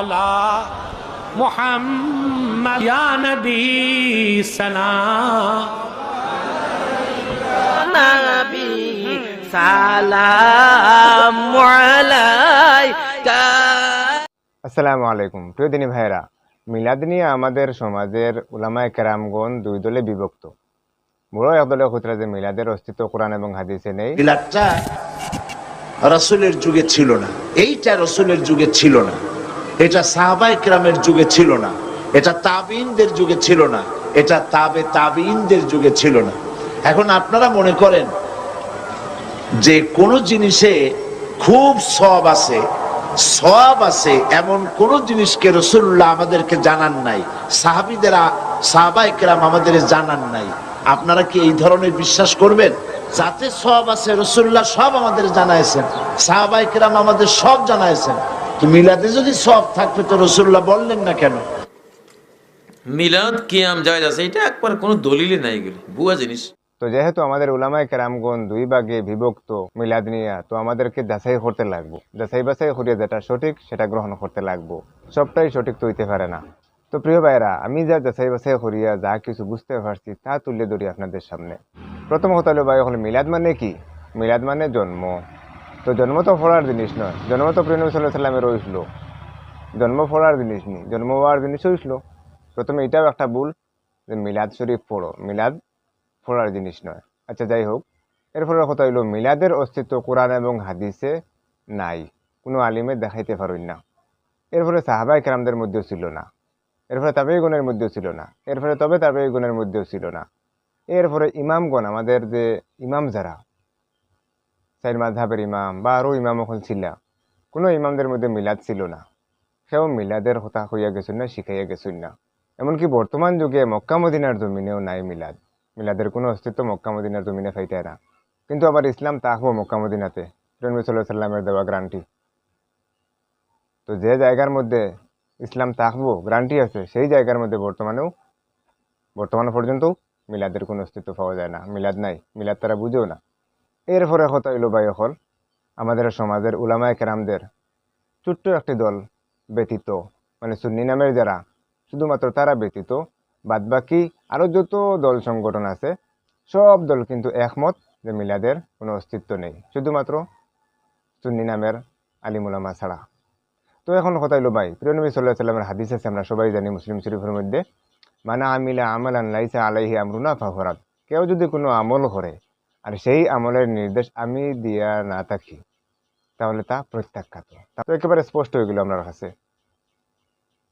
على محمد يا نبي سلام نبي সালাম আলাইকা আসসালামু আলাইকুম প্রিয় দিনী ভাইরা মিলাদ নিয়ে আমাদের সমাজের উলামায় কেরামগণ দুই দলে বিভক্ত বড় এক দলে খুতরা যে মিলাদের অস্তিত্ব কোরআন এবং হাদিসে নেই মিলাদটা রসুলের যুগে ছিল না এইটা রসুলের যুগে ছিল না এটা সাহাবাই ক্রামের যুগে ছিল না। এটা তাবিনদের যুগে ছিল না। এটা তাবে তাবিনদের যুগে ছিল না। এখন আপনারা মনে করেন যে কোন জিনিসে খুব সব আছে সব আছে, এমন কোন জিনিসকে রসুল্লাহ আমাদেরকে জানান নাই। সাহাবিদেরা সাহাবাই কেরাম আমাদের জানান নাই। আপনারা কি এই ধরনের বিশ্বাস করবেন? যাতে সব আছে রসুল্লাহ সব আমাদের জানাইছেন। সাহাবাই কেরাম আমাদের সব জানাইছেন। মিলাদে যদি সব থাকবে তো রসুল্লাহ বললেন না কেন? মিলাদ কিয়াম জায়েজ আছে এটা একবার কোনো দলিলে নাই এগুলি বুয়া জিনিস। তো যেহেতু আমাদের উলামায় কেরামগণ দুই ভাগে বিভক্ত মিলাদ নিয়ে তো আমাদেরকে যাচাই করতে লাগবো। যাচাই বাছাই করিয়ে যেটা সঠিক সেটা গ্রহণ করতে লাগবো। সবটাই সঠিক তো হইতে পারে না। তো প্রিয় ভাইরা আমি যা যাচাই বাছাই করিয়া যা কিছু বুঝতে পারছি তা তুলে ধরি আপনাদের সামনে। প্রথম কথা হলো ভাই হলো মিলাদ মানে কি? মিলাদ মানে জন্ম। তো জন্ম তো ফোড়ার জিনিস নয়। জন্ম তো নবী সাল্লাহ সাল্লামের হয়েছিল জন্ম ফোড়ার জিনিস নেই। জন্ম হওয়ার জিনিস হয়েছিল প্রথমে এটাও একটা ভুল যে মিলাদ শরীফ পড়ো। মিলাদ ফোড়ার জিনিস নয়। আচ্ছা যাই হোক। এরপরে কথা হইল, মিলাদের অস্তিত্ব কোরআন এবং হাদিসে নাই। কোনো আলিমে দেখাইতে পারুন না। এরপরে সাহাবাই কেরামদের মধ্যেও ছিল না। এরপরে তাবেই গুণের মধ্যেও ছিল না। এরপরে তবে তাবেই গুণের মধ্যেও ছিল না। এর এরপরে ইমামগণ, আমাদের যে ইমাম যারা সাইড মাঝহাবের ইমাম বা আরও ইমাম এখন ছিল। কোনো ইমামদের মধ্যে মিলাদ ছিল না। সেও মিলাদের কথা হইয়া গেছুন না, শিখাইয়া গেছুন না। এমনকি বর্তমান যুগে মক্কা মদিনার জমিনেও নাই মিলাদ। মিলাদের কোনো অস্তিত্ব মক্কা মদিনার জমিনে ফাইতে না। কিন্তু আবার ইসলাম তাকবো মক্কা মদিনাতে রনবী সাল্লাহ সাল্লামের দেওয়া গ্রান্টি। তো যে জায়গার মধ্যে ইসলাম তাকবো গ্রান্টি আছে, সেই জায়গার মধ্যে বর্তমানেও, বর্তমান পর্যন্ত মিলাদের কোনো অস্তিত্ব পাওয়া যায় না। মিলাদ নাই। মিলাদ তারা বুঝেও না। এরপরে কথা হইল ভাই এখন আমাদের সমাজের উলামায় কেরামদের ছোট্ট একটি দল ব্যতীত মানে সুন্নি নামের যারা, শুধুমাত্র তারা ব্যতীত, বাদবাকি আরও যত দল সংগঠন আছে, সব দল কিন্তু একমত যে মিলাদের কোনো অস্তিত্ব নেই, শুধুমাত্র সুন্নি নামের আলিমুলামা ছাড়া। তো এখন কথা হইল ভাই, প্রিয় নবী সাল্লাহ সাল্লামের হাদিস আছে, আমরা সবাই জানি মুসলিম শরীফের মধ্যে, মানা আমিলা আমল আনলাইসা আলাইহি আমরুনা ফাহরাত। কেউ যদি কোনো আমল করে আর সেই আমলের নির্দেশ আমি দিয়া না থাকি, তাহলে তা প্রত্যাখ্যাত। তা একেবারে স্পষ্ট হয়ে গেল আপনার কাছে।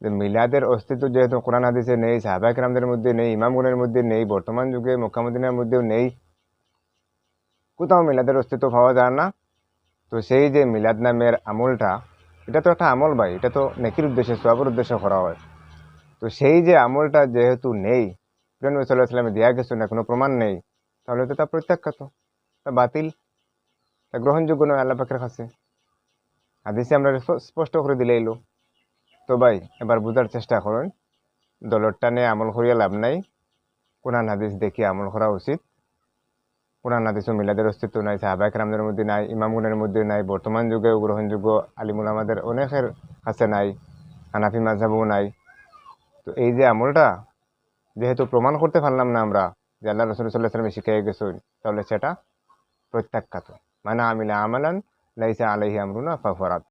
যে মিলাদের অস্তিত্ব যেহেতু কোরআন হাদিসে নেই সাহাবাক রামদের মধ্যে নেই ইমামগুনের মধ্যে নেই, বর্তমান যুগে মোকামদিনের মধ্যেও নেই, কোথাও মিলাদের অস্তিত্ব পাওয়া যায় না। তো সেই যে মিলাদ নামের আমলটা, এটা তো একটা আমল ভাই, এটা তো নেকির উদ্দেশ্যে সবের উদ্দেশ্যে করা হয়। তো সেই যে আমলটা যেহেতু নেই প্রেম সাল্লাহ সাল্লামে দেওয়া গেছে না, কোনো প্রমাণ নেই তাহলে তো তা প্রত্যাখ্যাত তা বাতিল। তা গ্রহণযোগ্য নয় আল্লাহ পাকের কাছে। হাদিসে আমরা স্পষ্ট করে দিলে এলো। তো ভাই, এবার বোঝার চেষ্টা করুন। দলের টানে আমল করিয়া লাভ নাই। কোরআন, হাদিস দেখি আমল করা উচিত। কোরআন, হাদিসও মিলাদের অস্তিত্ব নাই সাহাবাক রামদের মধ্যে নাই ইমামগুনের মধ্যে নাই, বর্তমান যুগেও গ্রহণযোগ্য আলিমুল আমাদের অনেকের কাছে নাই, হানাফি মাঝাবও নাই। তো এই যে আমলটা, যেহেতু প্রমাণ করতে পারলাম না আমরা যে আল্লাহ রসুল সাল্লাহ সাল্লামে শিখিয়ে গেছেন তাহলে সেটা প্রত্যাখ্যাত। মানে আমিলা আমালান, লাইসা আলহি আমরুনা ফাফরাত